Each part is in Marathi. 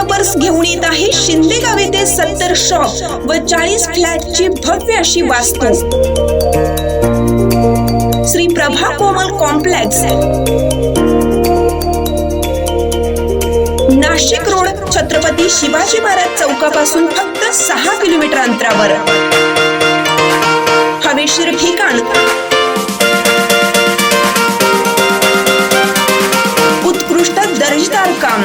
डेव्हलपर्स घेऊन येत आहे. शिंदे गाव येथे सत्तर शॉप व चाळीस फ्लॅटची भव्य अशी वास्तू. श्री प्रभा कोमल कॉम्प्लेक्स. नाशिक रोड छत्रपती शिवाजी महाराज चौकापासून फक्त सहा किलोमीटर अंतरावर. हवेशीर ठिकाण उत्कृष्ट दर्जेदार काम.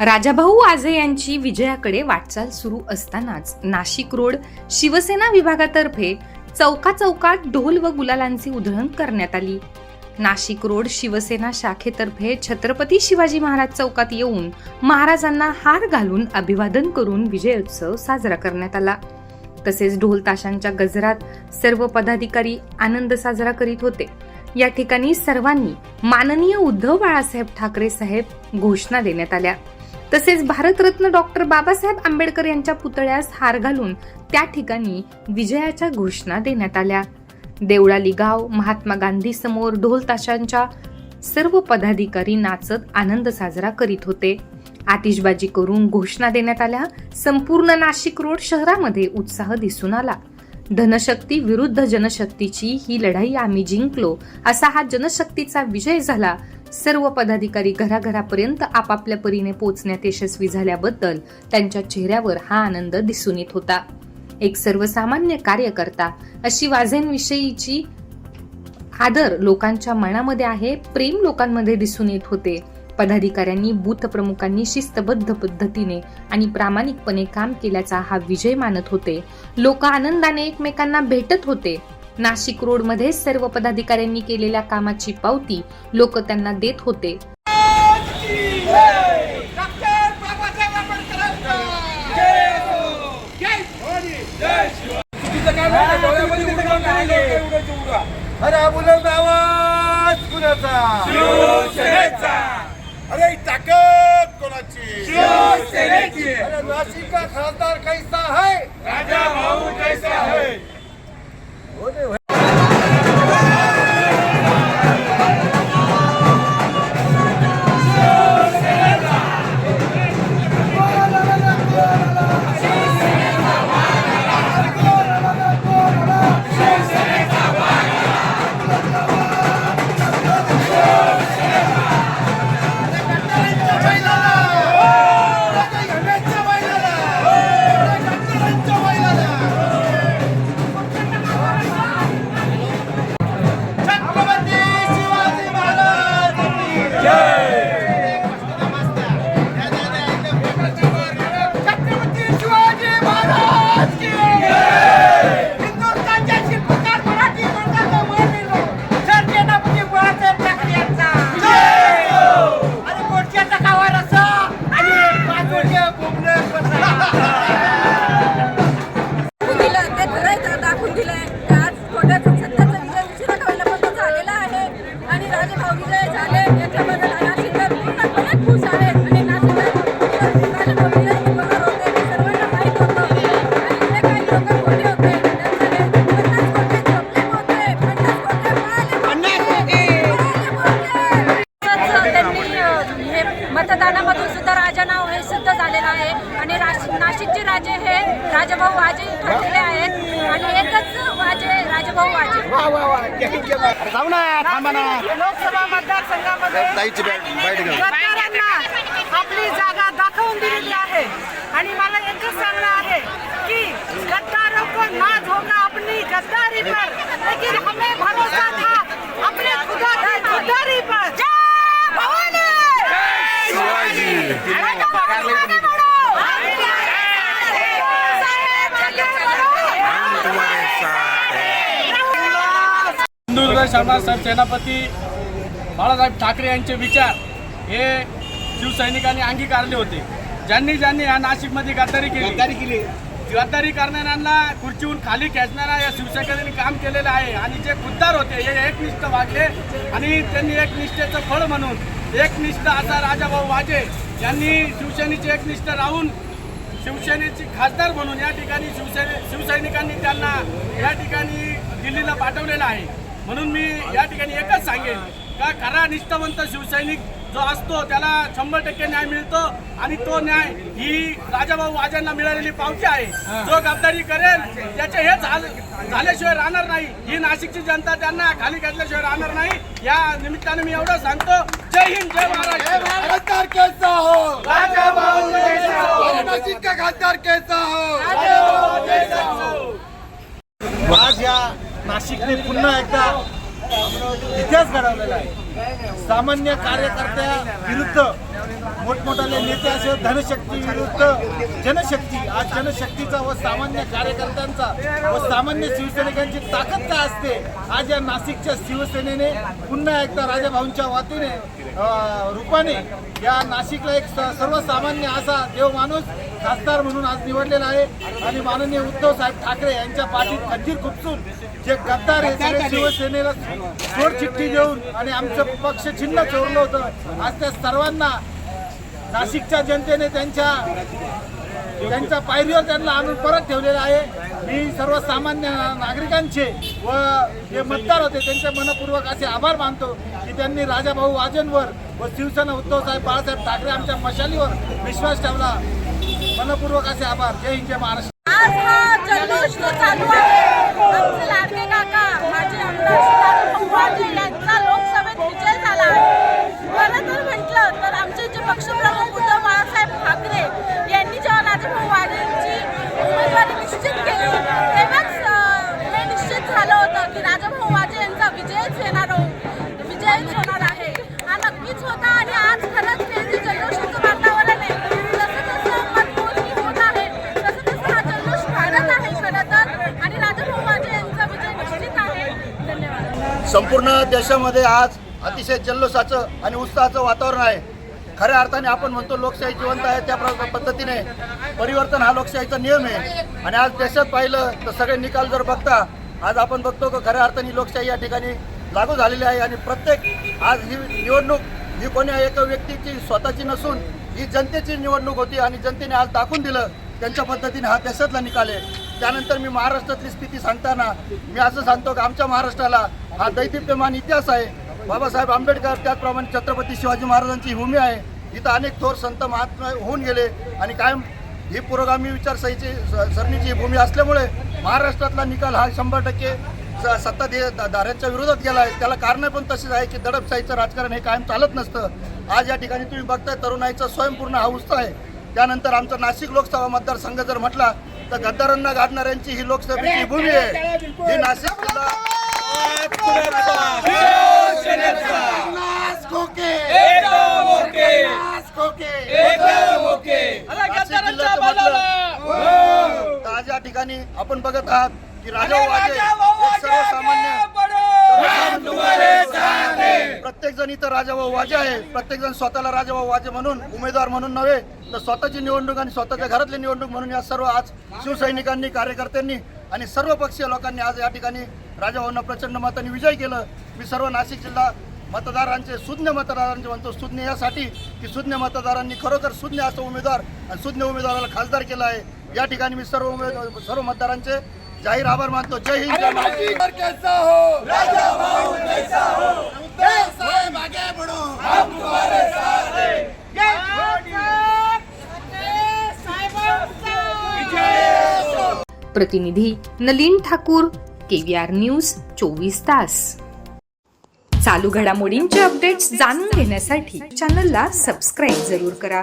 राजाभाऊ आझे यांची विजयाकडे वाटचाल सुरू असतानाच नाशिक रोड शिवसेना विभागातर्फे चौका चौकात ढोल व गुलालांची उधळण करण्यात आली. नाशिक रोड शिवसेना शाखेतर्फे छत्रपती शिवाजी महाराज चौकात येऊन महाराजांना हार घालून अभिवादन करून विजयोत्सव साजरा करण्यात आला. तसेच ढोल ताशांच्या गजरात सर्व पदाधिकारी आनंद साजरा करीत होते. या ठिकाणी सर्वांनी माननीय उद्धव बाळासाहेब ठाकरे साहेब घोषणा देण्यात आल्या. तसेच भारतरत्न डॉक्टर बाबासाहेब आंबेडकर यांच्या पुतळ्यास हार घालून त्या ठिकाणी विजयाच्या घोषणा देण्यात आल्या. देवळाली गाव महात्मा गांधी समोर ढोल ताशांच्या सर्व पदाधिकारी नाचत आनंद साजरा करीत होते. आतिषबाजी करून घोषणा देण्यात आल्या. संपूर्ण नाशिक रोड शहरामध्ये उत्साह दिसून आला. धनशक्ती विरुद्ध जनशक्तीची ही लढाई आम्ही जिंकलो असा हा जनशक्तीचा विजय झाला सर्व पदाधिकारी घराघरापर्यंत आपापल्या परीने पोहोचण्यात यशस्वी झाल्याबद्दल त्यांच्या चेहऱ्यावर हा आनंद दिसून येत होता. एक सर्वसामान्य कार्यकर्ता अशी वाझेंविषयीची आदर लोकांच्या मनामध्ये आहे प्रेम लोकांमध्ये दिसून येत होते. पदाधिकाऱ्यांनी बूथ प्रमुखांनी शिस्तबद्ध पद्धतीने आणि प्रामाणिकपणे काम केल्याचा हा विजय मानत होते. लोक आनंदाने एकमेकांना भेटत होते. नाशिक रोडमध्ये सर्व पदाधिकाऱ्यांनी केलेल्या कामाची पावती लोक त्यांना देत होते. अरे ताकद कोणाची? शिवसेनेची. अरे खासदार कैसा है राजा भाऊ कैसा हो Oi, meu. जाऊ ना थांबा ना. लोकसभा मतदारसंघामध्ये ताईची आपली जागा दाखवून दिलेली आहे. आणि मला एकच सांगणं आहे की गद्दारों को नाज होगा अपनी गद्दारी पर लेकिन हमें भरोसा था अपने खुदा की गद्दारी पर जय भवानी शिवाजी आगे बढ़ो साहेब आगे बढ़ो सिंधुदुर्ग शिवराज शर्मा साहेब सेनापती बाळासाहेब ठाकरे यांचे विचार हे शिवसैनिकांनी अंगीकारले होते. ज्यांनी ज्यांनी या नाशिकमध्ये गद्दारी केली. गद्दारी केली. गद्दारी करणाऱ्यांना खुर्चीहून खाली खेचणारा या शिवसैनिकांनी काम केलेलं आहे. आणि जे खुद्दार होते हे एकनिष्ठ वागले आणि त्यांनी एकनिष्ठेचं फळ म्हणून एकनिष्ठ असा राजाभाऊ वाजे यांनी शिवसेनेचे एकनिष्ठ राहून शिवसेनेचे खासदार म्हणून या ठिकाणी शिवसेने शिवसैनिकांनी त्यांना या ठिकाणी दिल्लीला पाठवलेलं आहे. म्हणून मी या ठिकाणी एकच सांगेन का खरा निष्ठावंत शिवसैनिक जो असतो त्याला शंभर टक्के न्याय मिळतो आणि तो न्याय ही राजाभाऊ वाजांना मिळालेली पावती आहे. जो गद्दारी करेल त्याचे हे झाल- झाल्याशिवाय राहणार नाही. ही नाशिकची जनता त्यांना खाली घातल्याशिवाय राहणार नाही. या निमित्ताने मी एवढं सांगतो. जय हिंद जय महाराष्ट्र. कैसा हो नाशिक का कैसा जैसा हो. आज या नाशिकने पुन्हा एकदा इतिहास घडवलेला आहे. सामान्य कार्यकर्त्या विरुद्ध मोठमोठाले नेते असे धनशक्ती विरुद्ध जनशक्ती आज जनशक्तीचा व सामान्य कार्यकर्त्यांचा व सामान्य शिवसैनिकांची ताकद काय असते? आज या नाशिकच्या शिवसेनेने पुन्हा एकदा राजाभाऊंच्या वतीने रूपाने या नाशिकला एक स- सर्वसामान्य असा देव माणूस खासदार म्हणून आज निवडलेला आहे. आणि माननीय उद्धव साहेब ठाकरे यांच्या पाठीत खंजीर खुपसून जे गद्दार आहे सगळे शिवसेनेला चोर चिठ्ठी देऊन आणि आमचं पक्ष चिन्ह चोरलं होतं. आज त्या सर्वांना नाशिकच्या जनतेने त्यांच्या त्यांच्या पायरीवर त्यांना आणून परत ठेवलेलं आहे. मी सर्वसामान्य नागरिकांचे व जे मतदार होते त्यांचे मनपूर्वक असे आभार मानतो. त्यांनी राजाभाऊ वाजेंवर व शिवसेना उद्धवसाहेब बाळासाहेब ठाकरे आमच्या मशालीवर विश्वास ठेवला. मनपूर्वक असे आभार. जय हिंद जय महाराष्ट्र. नेहमीच होता आणि आज खरंच हे जे जल्लोषाचं वातावरण आहे जसं जसं मतमोजणी होत आहे तसं तसं हा जल्लोष वाढत आहे खरं तर. आणि राजाभाऊ माझे यांचा विजय निश्चित आहे. धन्यवाद. संपूर्ण देशामध्ये आज अतिशय जल्लोषाचं आणि उत्साहाचं वातावरण आहे. खऱ्या अर्थाने आपण म्हणतो लोकशाही जिवंत आहे त्या पद्धतीने. परिवर्तन हा लोकशाहीचा नियम आहे. आणि आज देशात पाहिलं तर सगळे निकाल जर बघता आज आपण बघतो की खऱ्या अर्थाने लोकशाही या ठिकाणी लागू झालेली आहे. आणि प्रत्येक आज ही निवडणूक ही कोण्या एका व्यक्तीची स्वतःची नसून ही जनतेची निवडणूक होती आणि जनतेने आज दाखवून दिलं त्यांच्या पद्धतीने हा देशातला निकाल आहे. त्यानंतर मी महाराष्ट्रातली स्थिती सांगताना मी असं सांगतो की आमच्या महाराष्ट्राला हा दैदिप्यमान इतिहास आहे. बाबासाहेब आंबेडकर त्याचप्रमाणे छत्रपती शिवाजी महाराजांची भूमी आहे. इथं अनेक थोर संत महात्मा होऊन गेले आणि कायम ही पुरोगामी विचारसहीची स- सरणीची भूमी असल्यामुळे महाराष्ट्रातला निकाल हा शंभर टक्के सत्ताधाऱ्यांच्या विरोधात गेला आहे त्याला कारण पण तशीच आहे की दडपशाहीचं राजकारण हे कायम चालत नसतं. आज या ठिकाणी तुम्ही बघताय तरुणाईचा स्वयंपूर्ण हा उत्साह आहे. त्यानंतर आमचा नाशिक लोकसभा मतदारसंघ जर म्हटला तर गद्दारांना गाडणाऱ्यांची ही लोकसभेची भूमी आहे. ही नाशिक जिल्हा आज या ठिकाणी आपण बघत आहात की राजा वाजे प्रत्येक जण इथं राजाभाऊ वाजे आहे. प्रत्येक जण स्वतःला राजाभाऊ वाजे म्हणून उमेदवार म्हणून नव्हे तर स्वतःची निवडणूक आणि स्वतःच्या घरातली निवडणूक म्हणून या सर्व आज शिवसैनिकांनी कार्यकर्त्यांनी आणि सर्व पक्षीय लोकांनी आज या ठिकाणी राजाभाऊंना प्रचंड मतांनी विजय केलं. मी सर्व नाशिक जिल्हा मतदारांचे सुज्ञ मतदारांचे म्हणतो सुज्ञ यासाठी की सुज्ञ मतदारांनी खरोखर सुज्ञ असं उमेदवार आणि सुज्ञ उमेदवाराला खासदार केला आहे. या ठिकाणी मी सर्व उमेदवार सर्व मतदारांचे जाहीर आभार मानतो जय हिंद कैसा हो? राजाभाऊ जैसा हो। उद्धव साहेब आगे बढ़ो। हम तुम्हारे साथ हैं। प्रतिनिधी नलीन ठाकूर केवीआर न्यूज चोवीस तास. चालू घडामोडींचे अपडेट्स जाणून घेण्यासाठी चॅनलला सबस्क्राईब जरूर करा.